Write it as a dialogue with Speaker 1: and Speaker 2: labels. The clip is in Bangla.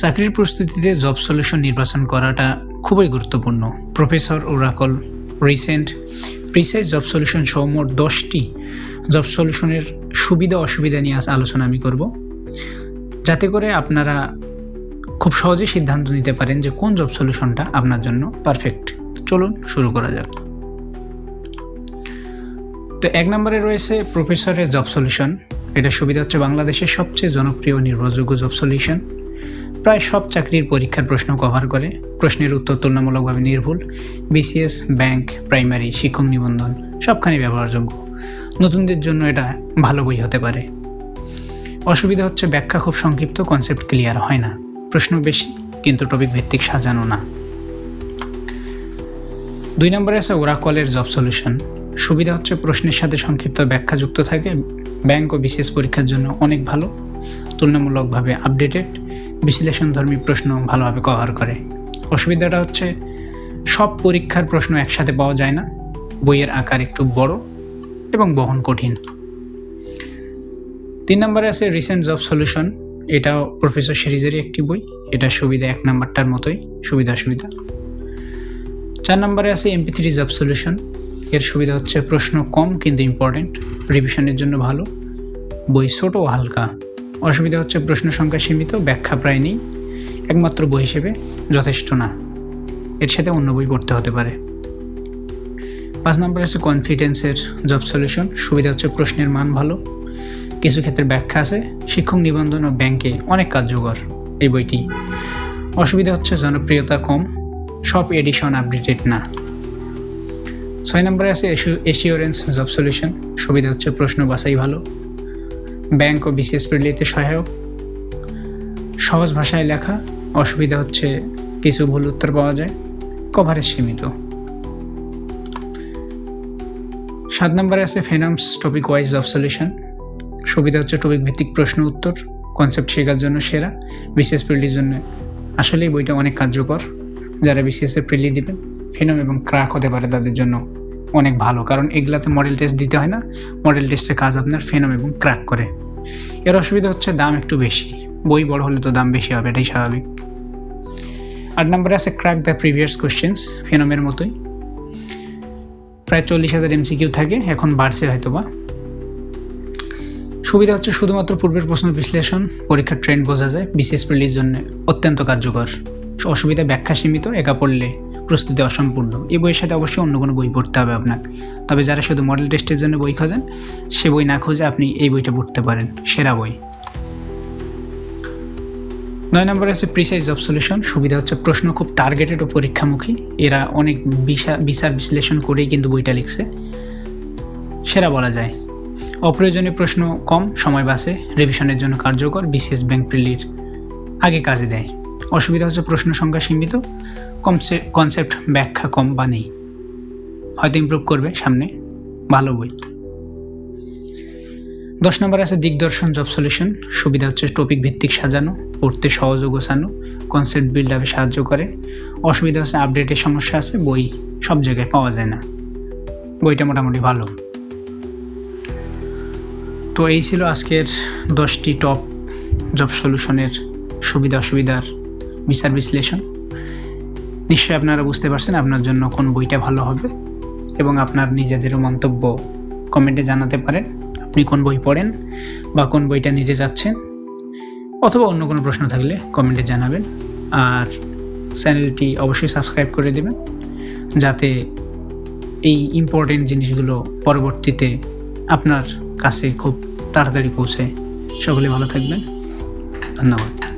Speaker 1: চাকরির প্রস্তুতিতে জব সলিউশন নির্বাচন করাটা খুবই গুরুত্বপূর্ণ। Professor Oracle recent precise job solution সহ মোট দশটি জব সলিউশনের সুবিধা অসুবিধা নিয়ে আজ আলোচনা আমি করব। যাতে করে আপনারা খুব সহজেই সিদ্ধান্ত নিতে পারেন যে কোন জব সলিউশনটা আপনার জন্য পারফেক্ট চলুন শুরু করা যাক। তো এক নম্বরে রয়েছে প্রফেসরের জব সলিউশন এটা সুবিধা হচ্ছে বাংলাদেশের সবচেয়ে জনপ্রিয় নির্ভরযোগ্য জব সলিউশন প্রায় সব চাকরির পরীক্ষার প্রশ্ন কভার করে। প্রশ্নের উত্তর তুলনামূলকভাবে নির্ভুল। বিসিএস, ব্যাংক, প্রাইমারি, শিক্ষক নিবন্ধন, সবখানে ব্যবহারযোগ্য। নতুনদের জন্য এটা ভালো বই হতে পারে। অসুবিধা হচ্ছে ব্যাখ্যা খুব সংক্ষিপ্ত কনসেপ্ট ক্লিয়ার হয় না। প্রশ্ন বেশি, কিন্তু টপিক ভিত্তিক সাজানো না। দুই নম্বরে আছে ওরাকলের জব সলিউশন সুবিধা হচ্ছে প্রশ্নের সাথে সংক্ষিপ্ত ব্যাখ্যা যুক্ত থাকে। ব্যাংক ও বিশেষ পরীক্ষার জন্য অনেক ভালো, তুলনামূলকভাবে আপডেটেড বিশ্লেষণধর্মী প্রশ্ন ভালোভাবে কভার করে। অসুবিধাটা হচ্ছে সব পরীক্ষার প্রশ্ন একসাথে পাওয়া যায় না। বইয়ের আকার একটু বড় এবং বহন কঠিন। তিন নম্বরে আছে রিসেন্ট জব সলিউশন এটাও প্রফেসর সিরিজেরই একটি বই। এটা সুবিধা এক নাম্বারটার মতোই, সুবিধা অসুবিধা। চার নম্বরে আছে এমপি থ্রি জব সলিউশন এর সুবিধা হচ্ছে প্রশ্ন কম কিন্তু ইম্পর্টেন্ট রিভিশনের জন্য ভালো। বই ছোট হালকা। অসুবিধা হচ্ছে প্রশ্ন সংখ্যা সীমিত, ব্যাখ্যা প্রায় নেই, একমাত্র বই হিসেবে যথেষ্ট না। এর সাথে অন্য বই পড়তে হতে পারে। পাঁচ নম্বর আছে কনফিডেন্সের জব সলিউশন সুবিধা হচ্ছে প্রশ্নের মান ভালো। কিছু ক্ষেত্রে ব্যাখ্যা আছে, শিক্ষক নিবন্ধন ও ব্যাংকে অনেক কার্যকর এই বইটি। অসুবিধা হচ্ছে জনপ্রিয়তা কম, সব এডিশন আপডেটেড না। ছয় নম্বরে আছে এশিওরেন্স জব সলিউশন সুবিধা হচ্ছে প্রশ্ন বাছাই ভালো। ব্যাংক ও বিশেষ প্রিলিতে সহায়ক। সহজ ভাষায় লেখা, অসুবিধা হচ্ছে কিছু ভুল উত্তর পাওয়া যায়। কভারেজ সীমিত। সাত নম্বরে আছে Phenom's topic wise job solution. সুবিধা হচ্ছে টপিক ভিত্তিক প্রশ্ন উত্তর, কনসেপ্ট শেখার জন্য সেরা বিশেষ প্রিলির জন্য আসলে বইটা অনেক কার্যকর। যারা বিসিএসের প্রিলি দিবেন, ফেনম এবং ক্রাক হতে পারে তাদের জন্য অনেক ভালো। কারণ এগুলাতে মডেল টেস্ট দিতে হয় না। মডেল টেস্টের কাজ আপনার ফেনম এবং ক্র্যাক করে। এর অসুবিধা হচ্ছে দাম একটু বেশি। বই বড় হলে তো দাম বেশি হবে, এটাই স্বাভাবিক। আট নম্বরে আছে ক্র্যাক দ্য প্রিভিয়াস কোশ্চেন্স ফেনমের মতোই। প্রায় চল্লিশ হাজার এমসিকিউ থাকে, এখন বাড়ছে হয়তো বা সুবিধা হচ্ছে শুধুমাত্র পূর্বের প্রশ্ন বিশ্লেষণ, পরীক্ষার ট্রেন্ড বোঝা যায়, বিশেষ প্রিলির জন্য অত্যন্ত কার্যকর। অসুবিধা ব্যাখ্যা সীমিত, একা পড়লে প্রস্তুতি অসম্পূর্ণ এই বইয়ের সাথে অবশ্যই অন্য কোনো বই পড়তে হবে আপনাকে। তবে যারা শুধু মডেল টেস্টের জন্য বই খোঁজেন, সে বই না খুঁজে আপনি এই বইটা পড়তে পারেন। সেরা বই। নয় নম্বরে আছে প্রিসাইজ জব সলিউশন সুবিধা হচ্ছে প্রশ্ন খুব টার্গেটেড ও পরীক্ষামুখী। এরা অনেক বিচার বিশ্লেষণ করেই কিন্তু বইটা লিখছে। সেরা বলা যায়। অপ্রয়োজনীয় প্রশ্ন কম, সময় বাসে রিভিশনের জন্য কার্যকর বিশেষ ব্যাংক প্রিলির আগে কাজে দেয়। অসুবিধা হচ্ছে প্রশ্ন সংখ্যা সীমিত। কনসেপ্ট ব্যাখ্যা কম বা নেই। হয়তো ইমপ্রুভ করবে সামনে। ভালো বই। দশ নম্বর আছে দিগদর্শন জব সলিউশন সুবিধা হচ্ছে টপিক ভিত্তিক সাজানো, পড়তে সহজ ও গোছানো কনসেপ্ট বিল্ড আপে সাহায্য করে। অসুবিধা হচ্ছে আপডেটের সমস্যা আছে, বই সব জায়গায় পাওয়া যায় না। বইটা মোটামুটি ভালো। তো এই ছিল আজকের দশটি টপ জব সলিউশনের সুবিধা অসুবিধার বিচার বিশ্লেষণ। নিশ্চয়ই আপনারা বুঝতে পারছেন আপনার জন্য কোন বইটা ভালো হবে এবং আপনার নিজেদেরও মন্তব্য কমেন্টে জানাতে পারেন। আপনি কোন বই পড়েন বা কোন বইটা নিতে যাচ্ছেন অথবা অন্য কোনো প্রশ্ন থাকলে কমেন্টে জানাবেন। আর চ্যানেলটি অবশ্যই সাবস্ক্রাইব করে দেবেন যাতে এই ইম্পর্টেন্ট জিনিসগুলো পরবর্তীতে আপনার কাছে খুব তাড়াতাড়ি পৌঁছে। সকলে ভালো থাকবেন। ধন্যবাদ।